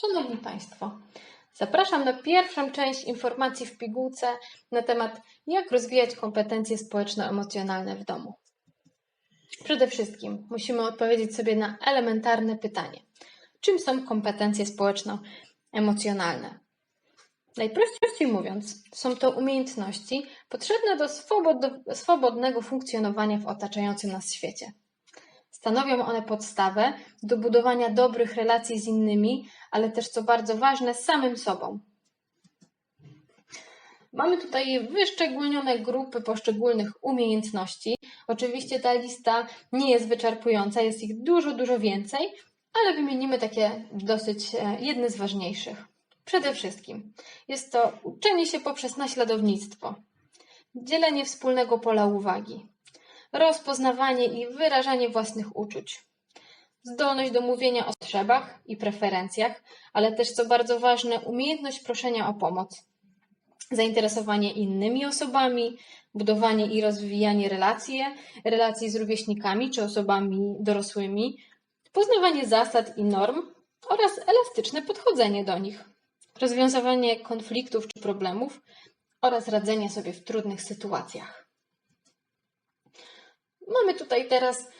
Szanowni Państwo, zapraszam na pierwszą część informacji w pigułce na temat jak rozwijać kompetencje społeczno-emocjonalne w domu. Przede wszystkim musimy odpowiedzieć sobie na elementarne pytanie. Czym są kompetencje społeczno-emocjonalne? Najprościej mówiąc, są to umiejętności potrzebne do swobod- swobodnego funkcjonowania w otaczającym nas świecie. Stanowią one podstawę do budowania dobrych relacji z innymi, ale też, co bardzo ważne, z samym sobą. Mamy tutaj wyszczególnione grupy poszczególnych umiejętności. Oczywiście ta lista nie jest wyczerpująca, jest ich dużo, dużo więcej, ale wymienimy takie dosyć e, jedne z ważniejszych. Przede wszystkim jest to uczenie się poprzez naśladownictwo, dzielenie wspólnego pola uwagi, rozpoznawanie i wyrażanie własnych uczuć, zdolność do mówienia o potrzebach i preferencjach, ale też, co bardzo ważne, umiejętność proszenia o pomoc, zainteresowanie innymi osobami, budowanie i rozwijanie relacji, relacji z rówieśnikami czy osobami dorosłymi, poznawanie zasad i norm oraz elastyczne podchodzenie do nich, rozwiązywanie konfliktów czy problemów oraz radzenie sobie w trudnych sytuacjach. Mamy tutaj teraz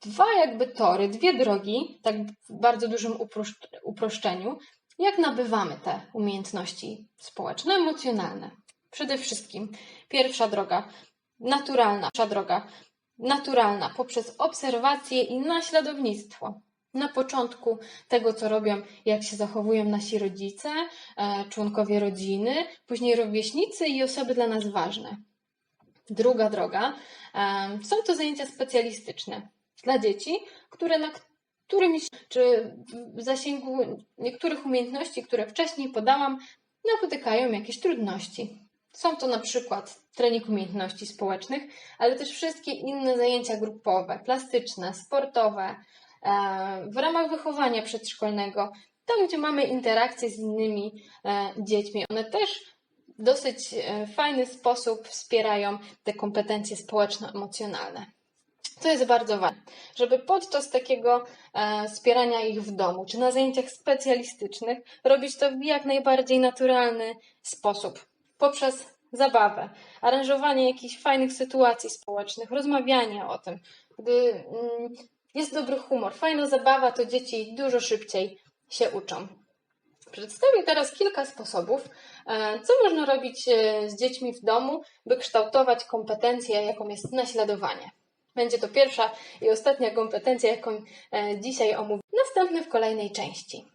dwa jakby tory, dwie drogi, tak w bardzo dużym uproszcz- uproszczeniu, jak nabywamy te umiejętności społeczno-emocjonalne. Przede wszystkim pierwsza droga, naturalna, pierwsza droga, naturalna, poprzez obserwację i naśladownictwo. Na początku tego, co robią, jak się zachowują nasi rodzice, e, członkowie rodziny, później rówieśnicy i osoby dla nas ważne. Druga droga są to zajęcia specjalistyczne dla dzieci, które na którymś czy w zasięgu niektórych umiejętności, które wcześniej podałam, napotykają jakieś trudności. Są to na przykład trening umiejętności społecznych, ale też wszystkie inne zajęcia grupowe, plastyczne, sportowe, w ramach wychowania przedszkolnego, tam gdzie mamy interakcje z innymi e, dziećmi. One też dosyć e, fajny sposób wspierają te kompetencje społeczno-emocjonalne. Co jest bardzo ważne, żeby podczas takiego e, wspierania ich w domu czy na zajęciach specjalistycznych robić to w jak najbardziej naturalny sposób, poprzez zabawę, aranżowanie jakichś fajnych sytuacji społecznych, rozmawianie o tym. Gdy mm, jest dobry humor, fajna zabawa, to dzieci dużo szybciej się uczą. Przedstawię teraz kilka sposobów, e, co można robić e, z dziećmi w domu, by kształtować kompetencję, jaką jest naśladowanie. Będzie to pierwsza i ostatnia kompetencja, jaką e, dzisiaj omówię. Następne w kolejnej części.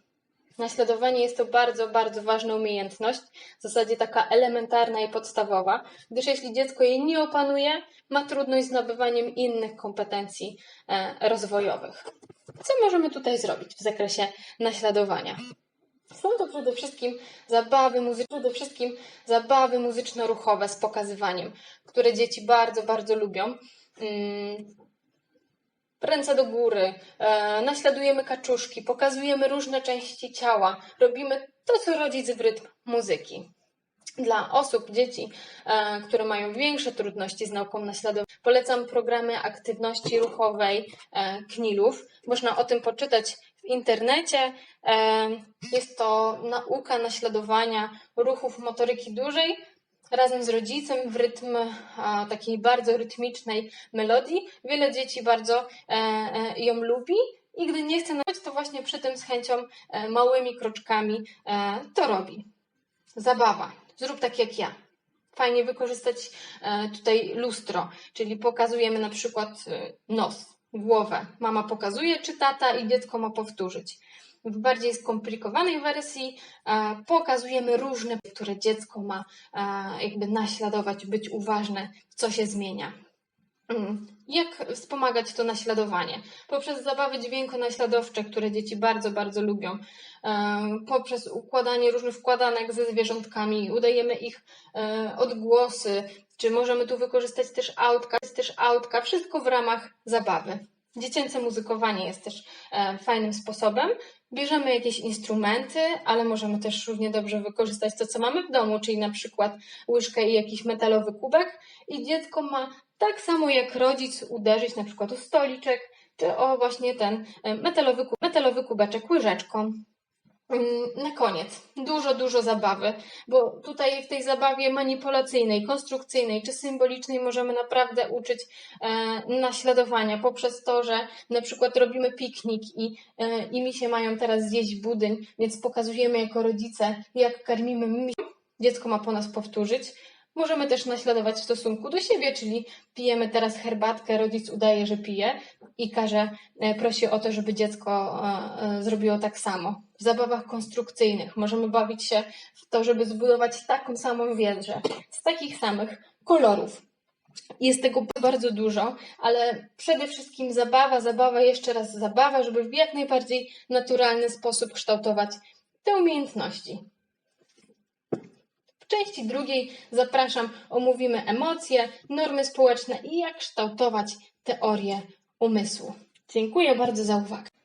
Naśladowanie jest to bardzo, bardzo ważna umiejętność, w zasadzie taka elementarna i podstawowa, gdyż jeśli dziecko jej nie opanuje, ma trudność z nabywaniem innych kompetencji rozwojowych. Co możemy tutaj zrobić w zakresie naśladowania? Są to przede wszystkim zabawy muzyczne, przede wszystkim zabawy muzyczno-ruchowe z pokazywaniem, które dzieci bardzo, bardzo lubią. Mm, Ręce do góry, e, naśladujemy kaczuszki, pokazujemy różne części ciała, robimy to, co rodzic w rytm muzyki. Dla osób, dzieci, e, które mają większe trudności z nauką naśladowania, polecam programy aktywności ruchowej e, KNIL-ów. Można o tym poczytać internecie. E, Jest to nauka naśladowania ruchów motoryki dużej razem z rodzicem w rytm a, takiej bardzo rytmicznej melodii. Wiele dzieci bardzo e, e, ją lubi i gdy nie chce nawet, to właśnie przy tym z chęcią e, małymi kroczkami e, to robi. Zabawa. Zrób tak jak ja. Fajnie wykorzystać e, tutaj lustro, czyli pokazujemy na przykład e, nos, głowę. Mama pokazuje, czy tata i dziecko ma powtórzyć. W bardziej skomplikowanej wersji e, pokazujemy różne, które dziecko ma e, jakby naśladować, być uważne, co się zmienia. Mm. Jak wspomagać to naśladowanie? Poprzez zabawy dźwiękonaśladowcze, które dzieci bardzo, bardzo lubią. Poprzez układanie różnych wkładanek ze zwierzątkami, udajemy ich e, odgłosy, czy możemy tu wykorzystać też autka, jest też autka, wszystko w ramach zabawy. Dziecięce muzykowanie jest też e, fajnym sposobem. Bierzemy jakieś instrumenty, ale możemy też równie dobrze wykorzystać to, co mamy w domu, czyli na przykład łyżkę i jakiś metalowy kubek i dziecko ma tak samo jak rodzic uderzyć na przykład o stoliczek, czy o właśnie ten e, metalowy, metalowy kubeczek łyżeczką. Mm, Na koniec, dużo, dużo zabawy, bo tutaj w tej zabawie manipulacyjnej, konstrukcyjnej czy symbolicznej możemy naprawdę uczyć e, naśladowania poprzez to, że na przykład robimy piknik i, e, i misie mają teraz zjeść budyń, więc pokazujemy jako rodzice, jak karmimy misi. Dziecko ma po nas powtórzyć. Możemy też naśladować w stosunku do siebie, czyli pijemy teraz herbatkę, rodzic udaje, że pije i każe, e, prosi o to, żeby dziecko e, e, zrobiło tak samo. W zabawach konstrukcyjnych możemy bawić się w to, żeby zbudować taką samą wieżę z takich samych kolorów. Jest tego bardzo dużo, ale przede wszystkim zabawa, zabawa, jeszcze raz zabawa, żeby w jak najbardziej naturalny sposób kształtować te umiejętności. Części drugiej zapraszam, omówimy emocje, normy społeczne i jak kształtować teorię umysłu. Dziękuję bardzo za uwagę.